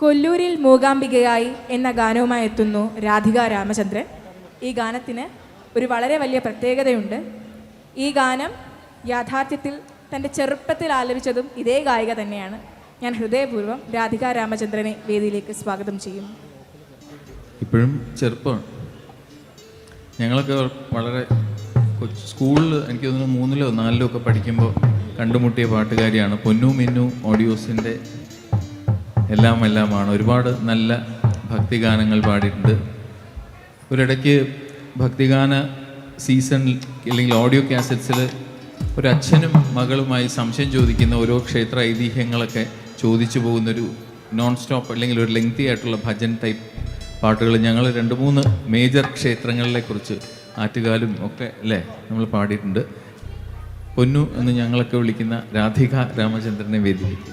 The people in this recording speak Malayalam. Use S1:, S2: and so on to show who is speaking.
S1: കൊല്ലൂരിൽ മൂകാംബികയായി എന്ന ഗാനവുമായി എത്തുന്നു രാധിക രാമചന്ദ്രൻ. ഈ ഗാനത്തിന് ഒരു വളരെ വലിയ പ്രത്യേകതയുണ്ട്. ഈ ഗാനം യാഥാർത്ഥ്യത്തിൽ തന്റെ ചെറുപ്പത്തിൽ ആലപിച്ചതും ഇതേ ഗായിക തന്നെയാണ്. ഞാൻ ഹൃദയപൂർവം രാധിക രാമചന്ദ്രനെ വേദിയിലേക്ക് സ്വാഗതം ചെയ്യും.
S2: ഇപ്പോഴും ചെറുപ്പമാണ്. ഞങ്ങളൊക്കെ വളരെ സ്കൂളിൽ എനിക്ക് തോന്നുന്നു മൂന്നിലോ നാലിലോ ഒക്കെ പഠിക്കുമ്പോൾ കണ്ടുമുട്ടിയ പാട്ടുകാരിയാണ് പൊന്നു മിന്നു ഓഡിയോസിന്റെ എല്ലാം എല്ലാമാണ്. ഒരുപാട് നല്ല ഭക്തിഗാനങ്ങൾ പാടിയിട്ടുണ്ട്. ഒരിടയ്ക്ക് ഭക്തിഗാന സീസൺ അല്ലെങ്കിൽ ഓഡിയോ കാസറ്റ്സിൽ ഒരു അച്ഛനും മകളുമായി സംശയം ചോദിക്കുന്ന ഓരോ ക്ഷേത്ര ഐതിഹ്യങ്ങളൊക്കെ ചോദിച്ചു പോകുന്നൊരു നോൺ സ്റ്റോപ്പ് അല്ലെങ്കിൽ ഒരു ലെങ്തി ആയിട്ടുള്ള ഭജൻ ടൈപ്പ് പാട്ടുകൾ ഞങ്ങൾ രണ്ട് മൂന്ന് മേജർ ക്ഷേത്രങ്ങളെ കുറിച്ച് ആറ്റുകാലും ഒക്കെ അല്ലേ നമ്മൾ പാടിയിട്ടുണ്ട്. പൊന്നു എന്ന് ഞങ്ങളൊക്കെ വിളിക്കുന്ന രാധിക രാമചന്ദ്രനെ വേദിയിലേക്ക്.